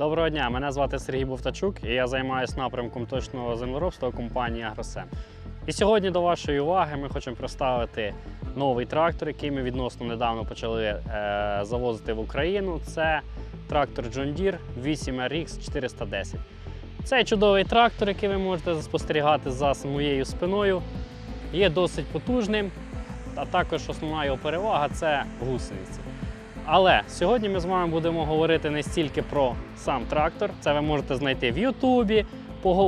Доброго дня, мене звати Сергій Бовтачук і я займаюся напрямком точного землеробства компанії Агросем. І сьогодні до вашої уваги ми хочемо представити новий трактор, який ми відносно недавно почали е, завозити в Україну. Це трактор John Deere 8RX 410. Цей чудовий трактор, який ви можете спостерігати за моєю спиною, є досить потужним, а також основна його перевага це гусениці. Але сьогодні ми з вами будемо говорити не стільки про сам трактор. Це ви можете знайти в Ютубі,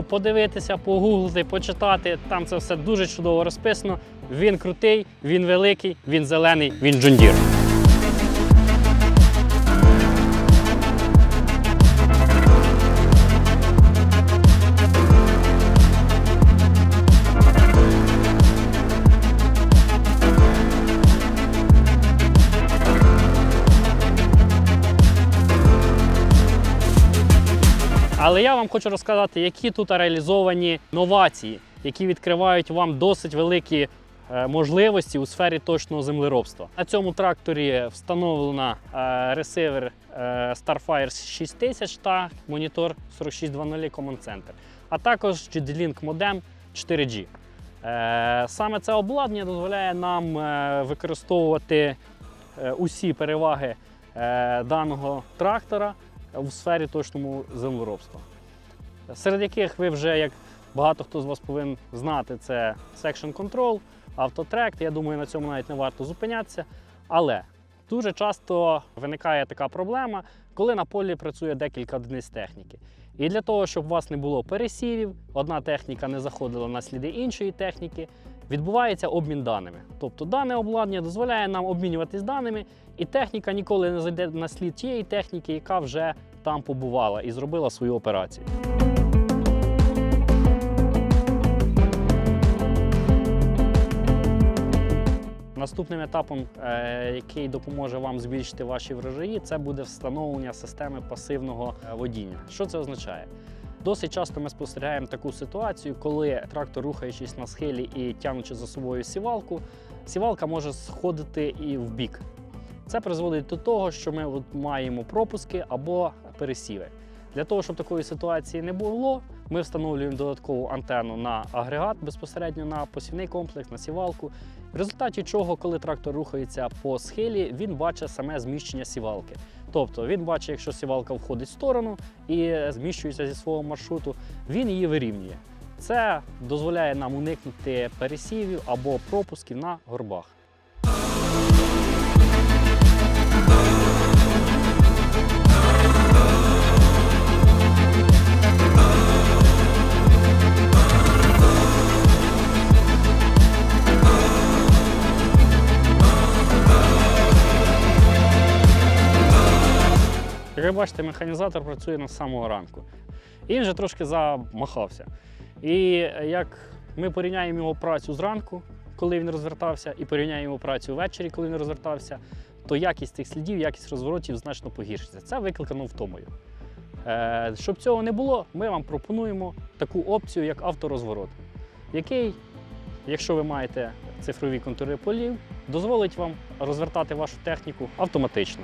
подивитися, погуглити, почитати. Там це все дуже чудово розписано. Він крутий, він великий, він зелений, він джундір. Але я вам хочу розказати, які тут реалізовані новації, які відкривають вам досить великі е, можливості у сфері точного землеробства. На цьому тракторі встановлено е, ресивер е, Starfire 6000 та монітор 4620 Command Center, а також GD-Link модем 4G. Е, Саме це обладнання дозволяє нам використовувати усі переваги даного трактора у сфері точному землеробства. Серед яких ви вже, як багато хто з вас повинен знати, це Section Control, Autotrack. Я думаю, на цьому навіть не варто зупинятися. Але дуже часто виникає така проблема, коли на полі працює декілька одиниць техніки. І для того, щоб у вас не було пересівів, одна техніка не заходила на сліди іншої техніки, відбувається обмін даними. Тобто дане обладнання дозволяє нам обмінюватись даними, і техніка ніколи не зайде на слід тієї техніки, яка вже там побувала і зробила свою операцію. Наступним етапом, е, який допоможе вам збільшити ваші врожаї, це буде встановлення системи пасивного е, водіння. Що це означає? Досить часто ми спостерігаємо таку ситуацію, коли трактор, рухаючись на схилі і тягнучи за собою сівалку, сівалка може сходити і в бік. Це призводить до того, що ми от маємо пропуски або пересіви. Для того, щоб такої ситуації не було, ми встановлюємо додаткову антенну на агрегат безпосередньо на посівний комплекс, на сівалку. В результаті чого, коли трактор рухається по схилі, він бачить саме зміщення сівалки. Тобто він бачить, якщо сівалка входить в сторону і зміщується зі свого маршруту, він її вирівнює. Це дозволяє нам уникнути пересівів або пропусків на горбах. Як бачите, механізатор працює на самого ранку. Він вже трошки замахався. І як ми порівняємо його працю зранку, коли він розвертався, і порівняємо працю ввечері, коли він розвертався, то якість цих слідів, якість розворотів значно погіршиться. Це викликано втомою. Е, щоб цього не було, ми вам пропонуємо таку опцію, як авторозворот, який, якщо ви маєте цифрові контури полів, дозволить вам розвертати вашу техніку автоматично.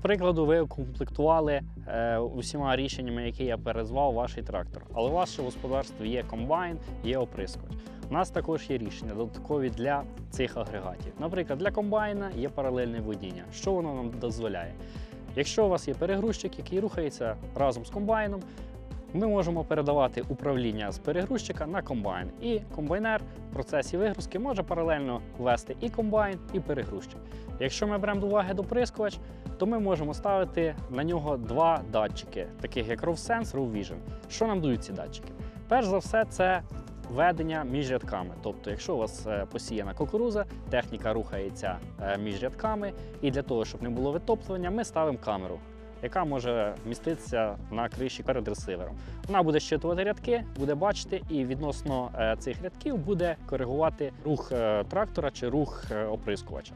До прикладу, ви укомплектували е, усіма рішеннями, які я перезвав ваш трактор. Але у вас ще господарстві є комбайн, є оприскувач. У нас також є рішення додаткові для цих агрегатів. Наприклад, для комбайна є паралельне водіння. Що воно нам дозволяє? Якщо у вас є перегрузчик, який рухається разом з комбайном, ми можемо передавати управління з перегрузчика на комбайн. І комбайнер в процесі вигрузки може паралельно вести і комбайн, і перегрузчик. Якщо ми беремо до уваги доприскувач, то ми можемо ставити на нього два датчики, таких як RowSense, RowVision. Що нам дають ці датчики? Перш за все, це ведення між рядками. Тобто, якщо у вас е, посіяна кукуруза, техніка рухається е, між рядками, і для того, щоб не було витоплювання, ми ставимо камеру, яка може міститися на криші перед ресивером. Вона буде щитувати рядки, буде бачити, і відносно е, цих рядків буде коригувати рух трактора чи рух оприскувача.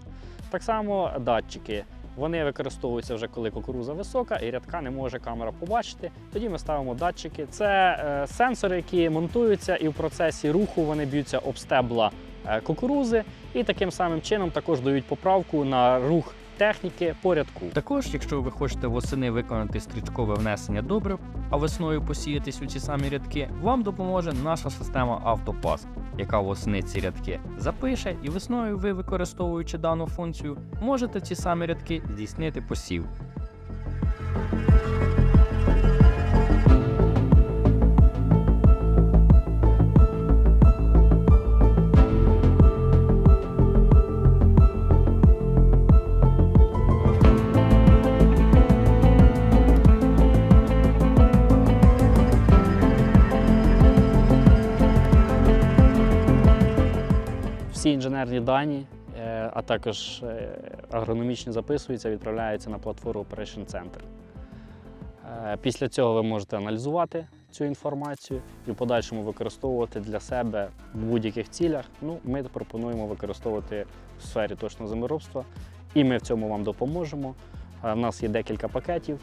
Так само датчики. Вони використовуються вже коли кукуруза висока і рядка не може камера побачити. Тоді ми ставимо датчики. Це е, сенсори, які монтуються, і в процесі руху вони б'ються об стебла е, кукурузи, і таким самим чином також дають поправку на рух техніки по рядку. Також, якщо ви хочете восени виконати стрічкове внесення добрив, а весною посіятись у ці самі рядки, вам допоможе наша система Автопас, яка восени ці рядки запише, і весною ви, використовуючи дану функцію, можете ці самі рядки здійснити посів. Всі інженерні дані, е, а також е, агрономічні записуються, відправляються на платформу Operation Center. Е, Після цього ви можете аналізувати цю інформацію і в подальшому використовувати для себе в будь-яких цілях. Ну, ми пропонуємо використовувати в сфері точного землеробства, і ми в цьому вам допоможемо. У нас є декілька пакетів.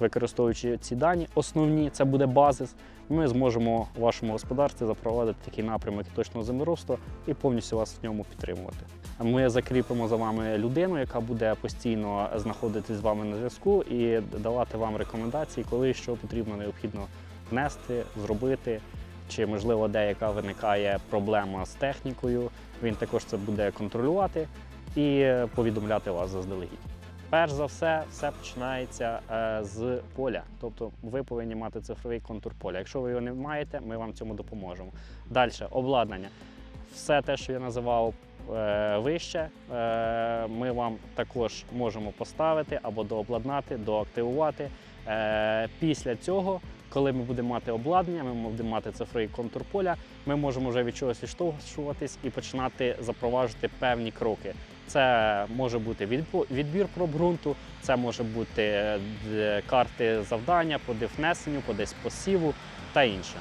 Використовуючи ці дані, основні це буде базис. Ми зможемо у вашому господарстві запровадити такий напрямок точного землеробства і повністю вас в ньому підтримувати. Ми закріпимо за вами людину, яка буде постійно знаходитись з вами на зв'язку і давати вам рекомендації, коли що потрібно необхідно внести, зробити. Чи можливо деяка виникає проблема з технікою, він також це буде контролювати і повідомляти вас заздалегідь. Перш за все, все починається е, з поля. Тобто ви повинні мати цифровий контур поля. Якщо ви його не маєте, ми вам цьому допоможемо. Далі обладнання. Все те, що я називав е, вище, е, ми вам також можемо поставити або дообладнати, доактивувати. Після цього, коли ми будемо мати обладнання, ми будемо мати цифровий контур поля, ми можемо вже від чогось відштовхуватись і починати запроваджувати певні кроки. Це може бути відбір проб ґрунту, це може бути е, карти завдання по дифнесенню, по десь посіву та інше.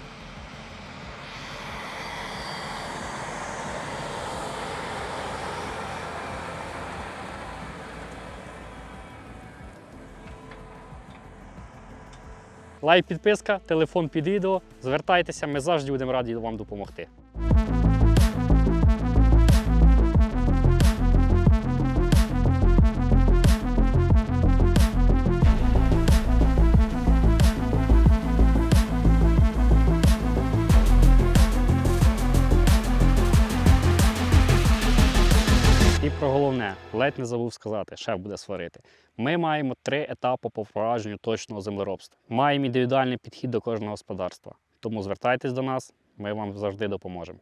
Лайк, підписка, телефон під відео. Звертайтеся, ми завжди будемо раді вам допомогти. Ледь не забув сказати, шеф буде сварити. Ми маємо три етапи по впровадженню точного землеробства. Маємо індивідуальний підхід до кожного господарства. Тому звертайтесь до нас, ми вам завжди допоможемо.